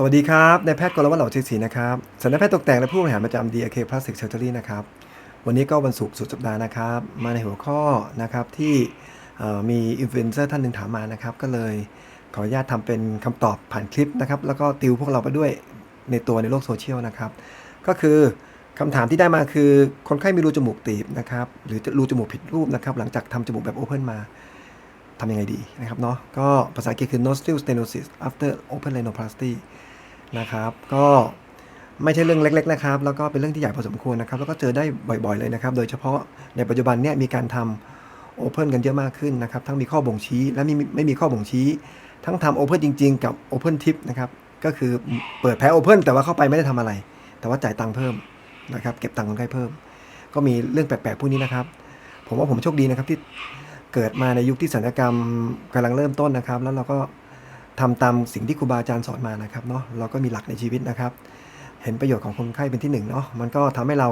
สวัสดีครับนายแพทย์กรวัตรเหล่าชีศรีนะครับสัญญาแพทย์ตกแต่งและผู้บริหารประจำ DAK Plastic Surgery นะครับ วันนี้ก็วันศุกร์สุดสัปดาห์นะครับ มาในหัวข้อนะครับที่มีอินฟลูเอนเซอร์ท่านหนึ่งถามมานะครับ ก็เลยขออนุญาตทำเป็นคำตอบผ่านคลิปนะครับ แล้วก็ติวพวกเราไปด้วยในตัวในโลกโซเชียลนะครับ ก็คือคำถามที่ได้มาคือคนไข้มีรูจมูกตีบนะครับ หรือรูจมูกผิดรูปนะครับ หลังจากทำจมูกแบบโอเพนมา ทำยังไงดีนะครับเนาะก็ภาษาอังกฤษคือ nostril stenosis after open rhinoplasty นะครับก็ไม่ใช่เรื่องเล็ก ๆ นะครับ แล้วก็เป็นเรื่องที่ใหญ่พอสมควรนะครับ แล้วก็เจอได้บ่อยๆเลยนะครับ โดยเฉพาะในปัจจุบันเนี่ยมีการทำโอเพนกันเยอะมากขึ้นนะครับ ทั้งมีข้อบ่งชี้ และไมีไม่มีข้อบ่งชี้ ทั้งทำโอเพนจริง ๆ กับโอเพนทิปนะครับ ก็คือเปิดแพ้โอเพนแต่ว่าเข้าไปไม่ได้ทำอะไร แต่ว่าจ่ายตังค์เพิ่มนะครับ เก็บตังค์คนไข้เพิ่ม ก็มีเรื่องแปลกๆพวกนี้นะครับ ผมว่าผมโชคดีนะครับที่ เกิดมาในยุคที่ศัลยกรรมกำลังเริ่มต้นนะครับ แล้วเราก็ทำตามสิ่งที่ครูบาอาจารย์สอนมานะครับเนาะเราก็มีหลักในชีวิตนะครับ เห็นประโยชน์ของคนไข้เป็นที่หนึ่งเนาะมันก็ทำให้เรา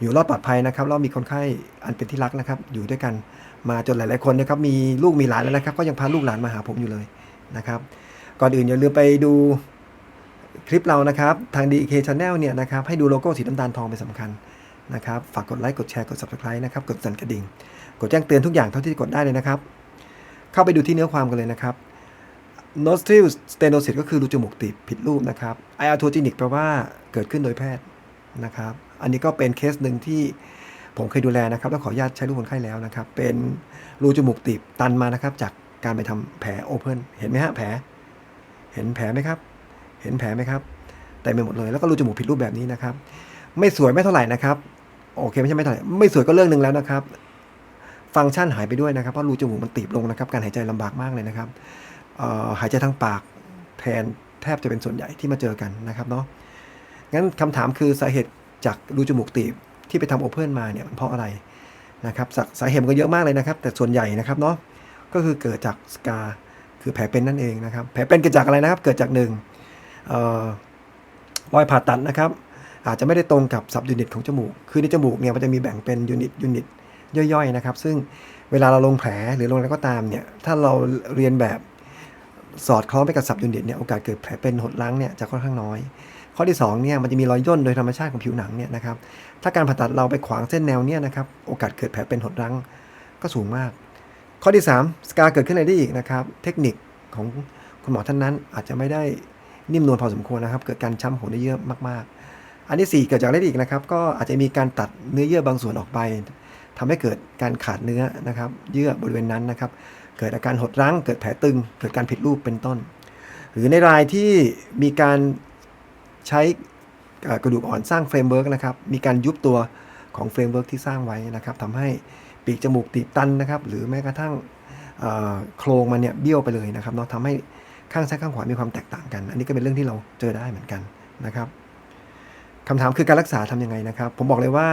อยู่รอดปลอดภัยนะครับแล้วมีคนไข้อันเป็นที่รักนะครับ อยู่ด้วยกันมาจนหลาย ๆคนนะครับ มีลูกมีหลานแล้วนะครับ ก็ยังพาลูกหลานมาหาผมอยู่เลยนะครับ ก่อนอื่นอย่าลืมไปดูคลิปเรานะครับ ทาง DK Channel เนี่ยนะครับ ให้ดูโลโก้สีน้ำตาลทองเป็นสำคัญนะครับ ฝากกดไลค์ กดแชร์ กด Subscribe นะครับ กดสั่นกระดิ่ง กดแจ้งเตือนทุกอย่างเท่าที่กดได้เลยนะครับ เข้าไปดูที่เนื้อความกันเลยนะครับ nostril stenosis ก็คือรูจมูกตีบผิดรูปนะครับ iatrogenic แปลว่าเกิดขึ้นโดยแพทย์นะครับ อันนี้ก็เป็นเคสหนึ่งที่ผมเคยดูแลนะครับ แล้วขออนุญาตใช้ลูกคนไข้แล้วนะครับ เป็นรูจมูกตีบตันมานะครับ จากการไปทำแผลโอเพนเห็นไหมฮะแผล เห็นแผลไหมครับ เห็นแผลไหมครับเต็มไปหมดเลย แล้วก็รูจมูกผิดรูปแบบนี้นะครับ ไม่สวยไม่เท่าไหร่นะครับ โอเคไม่ใช่ไม่เท่าไหร่ ไม่สวยก็เรื่องหนึ่งแล้วนะครับ ฟังก์ชันหายไปด้วยนะครับเพราะรูจมูกมันตีบลงนะครับ การหายใจลำบากมากเลยนะครับหายใจทางปากแทนแทบจะเป็นส่วนใหญ่ที่มาเจอกันนะครับเนาะงั้นคำถามคือสาเหตุจากรูจมูกตีบที่ไปทำโอเพ่นมาเนี่ยมันเพราะอะไรนะครับสาสาเหตุมันก็เยอะมากเลยนะครับ แต่ส่วนใหญ่นะครับเนาะก็คือเกิดจากสกาคือแผลเป็นนั่นเองนะครับ แผลเป็นเกิดจากอะไรนะครับ เกิดจากหนึ่งเอ่อรอยผ่าตัดนะครับ อาจจะไม่ได้ตรงกับสับยูนิตของจมูก คือในจมูกเนี่ยมันจะมีแบ่งเป็นยูนิตยูนิต ย่อยๆนะครับ ซึ่งเวลาเราลงแผลหรือลงอะไรก็ตามเนี่ยถ้าเราเรียนแบบสอดคล้องไปกับสับยูนิตเนี่ยโอกาสเกิดแผลเป็นหดล้างเนี่ยจะค่อนข้างน้อย ข้อที่2เนี่ยมันจะมีรอยย่นโดยธรรมชาติของผิวหนังเนี่ยนะครับถ้าการผ่าตัดเราไปขวางเส้นแนวเนี่ยนะครับโอกาสเกิดแผลเป็นหดรังก็สูงมาก ข้อที่ 3 สกาเกิดขึ้นอะไรได้อีกนะครับเทคนิคของคุณหมอท่านนั้นอาจจะไม่ได้นิ่มนวลพอสมควรนะครับ เกิดการช้ำของเนื้อเยื่อมากๆ อันที่ 4 เกิดจากอะไรอีกนะครับ ก็อาจจะมีการตัดเนื้อเยื่อบางส่วนออกไป ทำให้เกิดการขาดเนื้อนะครับ เยื่อบริเวณนั้นนะครับ เกิดอาการหดรั้ง เกิดแผลตึง เกิดการผิดรูปเป็นต้น หรือในรายที่มีการใช้กระดูกอ่อนสร้างเฟรมเวิร์กนะครับ มีการยุบตัวของเฟรมเวิร์กที่สร้างไว้นะครับทำให้ปีกจมูกตีบตันนะครับ หรือแม้กระทั่งโครงมันเนี่ยเบี้ยวไปเลยนะครับเนาะทำให้ข้างซ้ายข้างขวามีความแตกต่างกัน อันนี้ก็เป็นเรื่องที่เราเจอได้เหมือนกันนะครับคำถามคือการรักษาทำยังไงนะครับ ผมบอกเลยว่า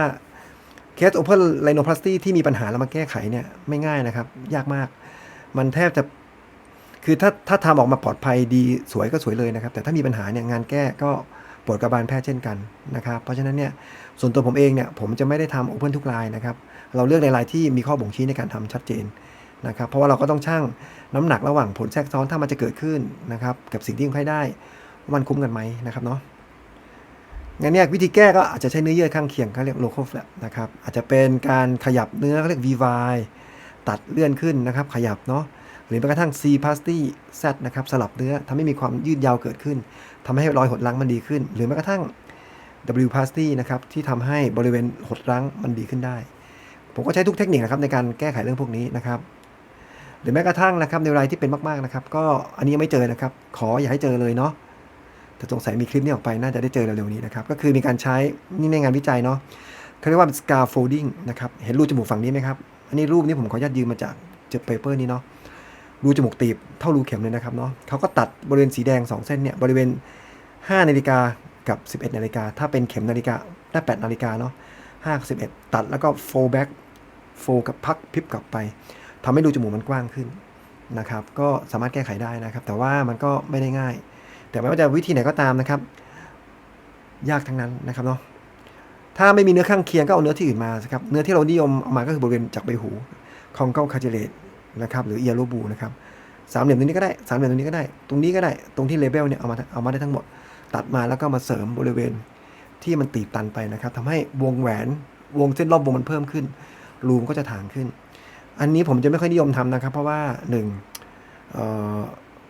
เคสโอเพนไลโนพลาสตีที่มีปัญหาแล้วมาแก้ไขเนี่ยไม่ง่ายนะครับ ยากมาก มันแทบจะคือถ้าถ้าทำออกมาปลอดภัยดีสวยก็สวยเลยนะครับ แต่ถ้ามีปัญหาเนี่ยงานแก้ก็ปวดกระบาลแพทย์เช่นกันนะครับ เพราะฉะนั้นเนี่ยส่วนตัวผมเองเนี่ยผมจะไม่ได้ทำโอเพนทุกรายนะครับ เราเลือกในรายที่มีข้อบ่งชี้ในการทำชัดเจนนะครับ เพราะว่าเราก็ต้องชั่งน้ำหนักระหว่างผลแทรกซ้อนถ้ามันจะเกิดขึ้นนะครับ กับสิ่งที่คนไข้ได้ว่ามันคุ้มกันไหมนะครับเนาะ งั้นเนี่ยวิธีแก้ก็อาจจะใช้เนื้อเยื่อข้างเคียงเขาเรียก local flap นะครับอาจจะเป็นการขยับเนื้อเขาเรียก VY ตัดเลื่อนขึ้นนะครับ ขยับเนาะหรือแม้กระทั่ง C pasty Z นะครับสลับเนื้อทำให้มีความยืดยาวเกิดขึ้นทำให้รอยหดรังมันดีขึ้น หรือแม้กระทั่ง W pasty นะครับที่ทำให้บริเวณหดรังมันดีขึ้นได้ ผมก็ใช้ทุกเทคนิคนะครับในการแก้ไขเรื่องพวกนี้นะครับ หรือแม้กระทั่งนะครับในรายที่เป็นมากๆนะครับ ก็อันนี้ยังไม่เจอนะครับ ขออย่าให้เจอเลยเนาะ แต่สงสัยมีคลิปนี้ออกไปน่าจะได้เจอเร็วๆนี้นะครับ ก็คือมีการใช้นี่ในงานวิจัยเนาะเขาเรียกว่า scaffolding นะครับ เห็นรูจมูกฝั่งนี้ไหมครับ อันนี้รูปนี้ผมขออนุญาตยืมมาจากเจอเปเปอร์นี้เนาะ รูจมูกตีบเท่ารูเข็มเลยนะครับเนาะเขาก็ตัดบริเวณสีแดง 2 เส้นเนี่ย บริเวณ 5 นาฬิกากับ 11 นาฬิกา ถ้าเป็นเข็มนาฬิกาได้8นาฬิกาเนาะ5กับ11 ตัดแล้วก็โฟแบ็กโฟกับพักพลิบกลับไปทำให้รูจมูกมันกว้างขึ้นนะครับ ก็สามารถแก้ไขได้นะครับ แต่ว่ามันก็ไม่ได้ง่าย แต่ไม่ว่าจะวิธีไหนก็ตามนะครับ ยากทั้งนั้นนะครับเนาะถ้าไม่มีเนื้อข้างเคียงก็เอาเนื้อที่อื่นมาสิครับเนื้อที่เรานิยมเอามาก็คือบริเวณจากใบหูคองเกาคาเจเลตนะครับหรือเอียโรบูนะครับสามเหลี่ยมตรงนี้ก็ได้สามเหลี่ยมตรงนี้ก็ได้ ตรงนี้ก็ได้ตรงที่เลเบลเนี่ยเอามาเอามาได้ทั้งหมด ตัดมาแล้วก็มาเสริมบริเวณที่มันตีบตันไปนะครับทำให้วงแหวนวงเส้นรอบวงมันเพิ่มขึ้น รูมก็จะถ่างขึ้น อันนี้ผมจะไม่ค่อยนิยมทำนะครับ เพราะว่าหนึ่งเอ่อ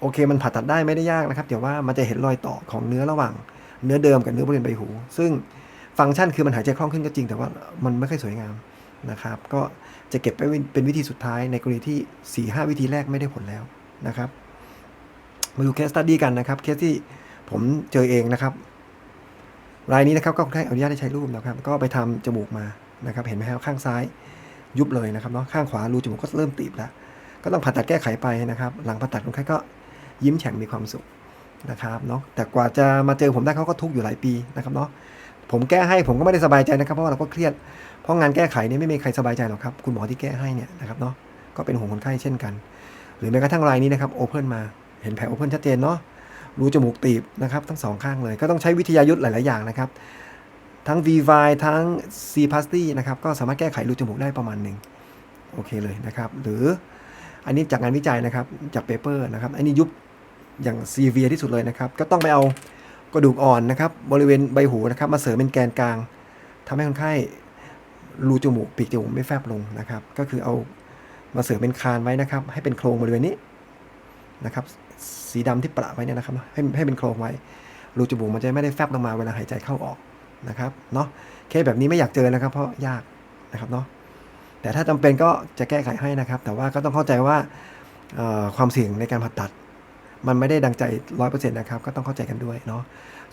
โอเคมันผ่าตัดได้ไม่ได้ยากนะครับแต่ว่ามันจะเห็นรอยต่อของเนื้อระหว่าง เนื้อเดิมกับเนื้อบริเวณใบหู ซึ่งฟังก์ชันคือมันหายใจคล่องขึ้นก็จริง แต่ว่ามันไม่ค่อยสวยงามนะครับ ก็จะเก็บไปเป็นวิธีสุดท้ายในกรณีที่4ี่หวิธีแรกไม่ได้ผลแล้วนะครับ มาดูเคสตัดดี้กันนะครับเคสที่ผมเจอเองนะครับ รายนี้นะครับก็ให้อนุญาตให้ใช้รูปนะครับ ก็ไปทำจมูกมานะครับ เห็นไหมครับข้างซ้ายยุบเลยนะครับเนาะข้างขวารูจมูกก็เริ่มตีบแล้ว ก็ต้องผ่าตัดแก้ไขไปนะครับ หลังผ่าตัดคนไข้ก็ ยิ้มแฉ่งมีความสุขนะครับเนาะแต่กว่าจะมาเจอผมได้เขาก็ทุกข์อยู่หลายปีนะครับเนาะผมแก้ให้ผมก็ไม่ได้สบายใจนะครับเพราะว่าเราก็เครียดเพราะงานแก้ไขเนี่ยไม่มีใครสบายใจหรอกครับคุณหมอที่แก้ให้เนี่ยนะครับเนาะก็เป็นห่วงคนไข้เช่นกัน หรือแม้กระทั่งรายนี้นะครับโอเพนมาเห็นแผลโอเพนชัดเจนเนาะรูจมูกตีบนะครับทั้งสองข้างเลยก็ต้องใช้วิทยายุทธ์หลาย ๆ อย่างนะครับ ทั้ง v v i ทั้ง c p a s t y นะครับก็สามารถแก้ไขรูจมูกได้ประมาณหนึ่งโอเคเลยนะครับ หรืออันนี้จากงานวิจัยนะครับจากเปเปอร์นะครับอันนี้ยุบ อย่างซีเวียที่สุดเลยนะครับ ก็ต้องไปเอากระดูกอ่อนนะครับ บริเวณใบหูนะครับ มาเสริมเป็นแกนกลางทำให้คนไข้รูจมูกปีกจมูกไม่แฟบลงนะครับ ก็คือเอามาเสริมเป็นคานไว้นะครับ ให้เป็นโครงบริเวณนี้นะครับ สีดำที่ประไว้เนี่ยนะครับ ให้ให้เป็นโครงไว้รูจมูกมันจะไม่ได้แฟบลงมาเวลาหายใจเข้าออกนะครับเนาะเคสแบบนี้ไม่อยากเจอนะครับ เพราะยากนะครับเนาะแต่ถ้าจำเป็นก็จะแก้ไขให้นะครับ แต่ว่าก็ต้องเข้าใจว่าความเสี่ยงในการผ่าตัด มันไม่ได้ดังใจร้อยเปอร์เซ็นต์นะครับ ก็ต้องเข้าใจกันด้วยเนาะ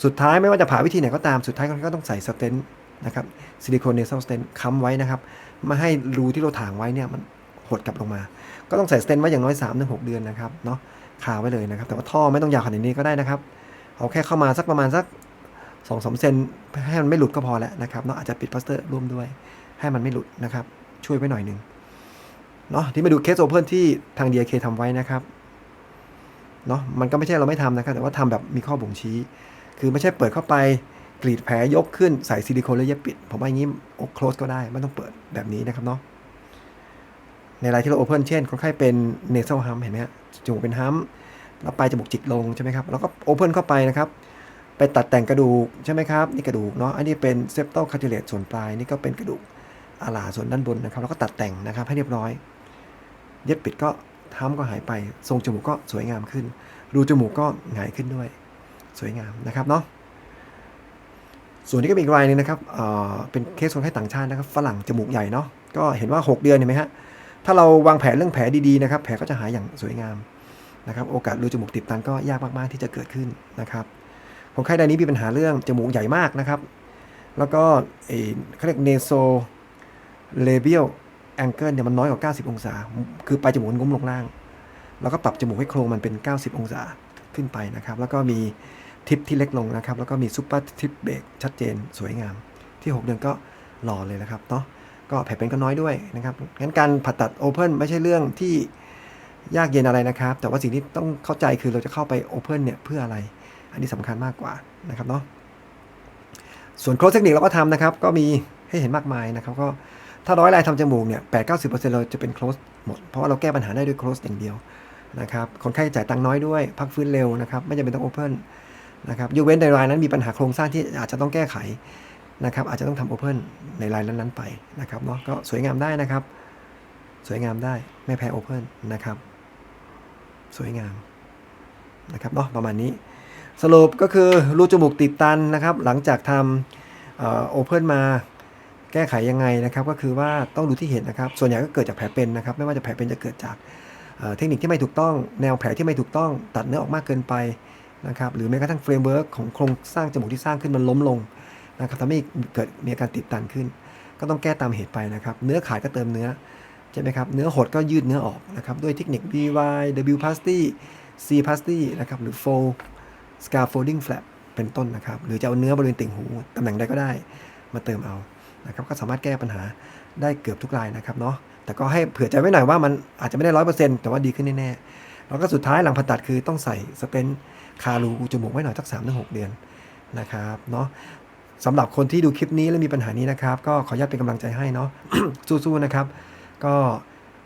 สุดท้ายไม่ว่าจะผ่าวิธีไหนก็ตามสุดท้ายก็ต้องใส่สเตนนะครับซิลิโคนเนซัลสเตนค้ำไว้นะครับไม่ให้รูที่เราถางไว้เนี่ยมันหดกลับลงมา ก็ต้องใส่สเตนไว้อย่างน้อย3าถึงหเดือนนะครับเนาะคาไว้เลยนะครับ แต่ว่าท่อไม่ต้องยาวขนาดนี้ก็ได้นะครับ เอาแค่เข้ามาสักประมาณสัก2อสเซนให้มันไม่หลุดก็พอแล้วนะครับเนาะอาจจะปิดพลาสเตอร์ร่วมด้วย ให้มันไม่หลุดนะครับ ช่วยไว้หน่อยหนึ่งเนาะที่มาดูเคสโอเพ่นที่ทาง DK ทำไว้นะครับ เนาะมันก็ไม่ใช่เราไม่ทำนะครับแต่ว่าทำแบบมีข้อบ่งชี้ คือไม่ใช่เปิดเข้าไปกรีดแผลยกขึ้นใส่ซิลิโคนแล้วเย็บปิด ผมว่าอย่างนี้โอกโคลสก็ได้ไม่ต้องเปิดแบบนี้นะครับเนาะในรายที่เราโอเพนเช่นคนไข้เป็นเนเซลฮัมเห็นไหมฮะจมูกเป็นฮัมแล้วปลายจมูกจิกลงใช่ไหมครับแล้วก็โอเพนเข้าไปนะครับ ไปตัดแต่งกระดูกใช่ไหมครับ นี่กระดูกเนาะอันนี้เป็นเซปโตคาร์ติเลตส่วนปลายนี่ก็เป็นกระดูกอาลาส่วนด้านบนนะครับ แล้วก็ตัดแต่งนะครับให้เรียบร้อย เย็บปิดก็ ท้ามก็หายไป ทรงจมูกก็สวยงามขึ้น รูจมูกก็หงายขึ้นด้วย สวยงามนะครับเนาะ ส่วนนี้ก็มีอีกรายหนึงนะครับเเป็นเคสคนไข้ต่างชาตินะครับ ฝรั่งจมูกใหญ่เนาะ ก็เห็นว่า 6 เดือนเห็นไหมฮะ ถ้าเราวางแผนเรื่องแผลดีๆนะครับ แผลก็จะหายอย่างสวยงามนะครับ โอกาสรูจมูกติดตันก็ยากมากๆที่จะเกิดขึ้นนะครับ คนไข้รายนี้มีปัญหาเรื่องจมูกใหญ่มากนะครับ แล้วก็เออเขาเรียกเนโซเลเบียล แองเกิลเนี่ยมันน้อยกว่า 90 องศา คือปลายจมูกมันงุ้มลงล่าง แล้วก็ปรับจมูกให้โครงมันเป็น 90 องศาขึ้นไปนะครับ แล้วก็มีทิปที่เล็กลงนะครับ แล้วก็มีซุปเปอร์ทิปเบรกชัดเจนสวยงาม ที่ 6 เดือนก็หล่อเลยนะครับเนาะ ก็แผลเป็นก็น้อยด้วยนะครับ งั้นการผ่าตัดโอเพนไม่ใช่เรื่องที่ยากเย็นอะไรนะครับ แต่ว่าสิ่งที่ต้องเข้าใจคือเราจะเข้าไปโอเพนเนี่ยเพื่ออะไร อันนี้สำคัญมากกว่านะครับเนาะ ส่วนโค้ชเทคนิคเราก็ทำนะครับ ก็มีให้เห็นมากมายนะครับ ก็ ถ้าร้อยลายทำจมูกเนี่ยแปดเก้าสิบเปอร์เซ็นต์เราจะเป็นโคลสหมด เพราะว่าเราแก้ปัญหาได้ด้วยโคลสอย่างเดียวนะครับ คนไข้จ่ายตังค์น้อยด้วย พักฟื้นเร็วนะครับ ไม่จำเป็นต้องโอเพนนะครับยกเว้นในรายนั้นมีปัญหาโครงสร้างที่อาจจะต้องแก้ไขนะครับ อาจจะต้องทำโอเพนในรายนั้นๆไปนะครับเนาะ ก็สวยงามได้นะครับ สวยงามได้ไม่แพ้โอเพนนะครับ สวยงามนะครับเนาะประมาณนี้สรุปก็คือรูจมูกติดตันนะครับ หลังจากทำโอเพนมา แก้ไขยังไงนะครับ ก็คือว่าต้องดูที่เหตุนะครับ ส่วนใหญ่ก็เกิดจากแผลเป็นนะครับ ไม่ว่าจะแผลเป็นจะเกิดจากเทคนิคที่ไม่ถูกต้อง แนวแผลที่ไม่ถูกต้องตัดเนื้อออกมากเกินไปนะครับ หรือแม้กระทั่งเฟรมเวิร์กของโครงสร้างจมูกที่สร้างขึ้นมันล้มลงนะครับทำให้เกิดมีอาการติดตันขึ้น ก็ต้องแก้ตามเหตุไปนะครับ เนื้อขาดก็เติมเนื้อใช่ไหมครับ เนื้อหดก็ยืดเนื้อออกนะครับ ด้วยเทคนิค BY W plasty C plasty นะครับ หรือ fold scaffolding flap เป็นต้นนะครับ หรือจะเอาเนื้อบริเวณติ่งหูตำแหน่งใดก็ได้ มาเติมเอา นะครับก็สามารถแก้ปัญหาได้เกือบทุกรายนะครับเนาะแต่ก็ให้เผื่อใจไว้หน่อยว่ามันอาจจะไม่ได้ร้อยเปอร์เซ็นต์แต่ว่าดีขึ้นแน่ๆแล้วก็สุดท้ายหลังผ่าตัดคือต้องใส่สเปนคารูจมูกไว้หน่อยสักสามถึงหกเดือนนะครับเนาะสำหรับคนที่ดูคลิปนี้แล้วมีปัญหานี้นะครับ ก็ขออนุญาตเป็นกำลังใจให้เนาะสู้ๆนะครับ ก็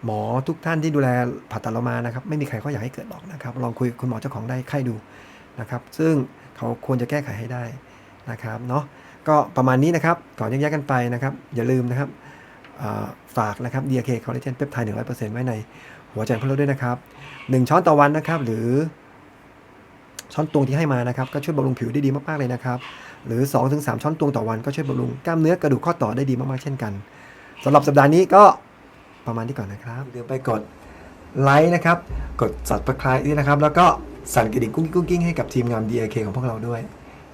หมอทุกท่านที่ดูแลผ่าตัดเรามานะครับไม่มีใครเขาอยากให้เกิดหรอกนะครับลองคุยกับคุณหมอเจ้าของได้ไข้ดูนะครับ ซึ่งเขาควรจะแก้ไขให้ได้นะครับเนาะ ก็ประมาณนี้นะครับ ก่อนแยกกันไปนะครับ อย่าลืมนะครับฝากนะครับ DK Collagen Peptide 100%ไว้ในหัวใจของเราด้วยนะครับ 1 ช้อนต่อวันนะครับ หรือช้อนตวงที่ให้มานะครับ ก็ช่วยบำรุงผิวได้ดีมากๆเลยนะครับ หรือ 2-3 ช้อนตวงต่อวันก็ช่วยบำรุงกล้ามเนื้อกระดูกข้อต่อได้ดีมากๆเช่นกันสำหรับสัปดาห์นี้ก็ประมาณนี้ก่อนนะครับเดี๋ยวไปกดไลค์นะครับ กด subscribe ด้วยนะครับ แล้วก็สั่นกระดิ่งกุ้งกิ้งกุ้งกิ้งให้กับทีมงาน DAK ของพวกเราด้วย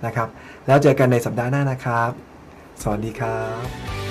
นะครับ แล้วเจอกันในสัปดาห์หน้านะครับ สวัสดีครับ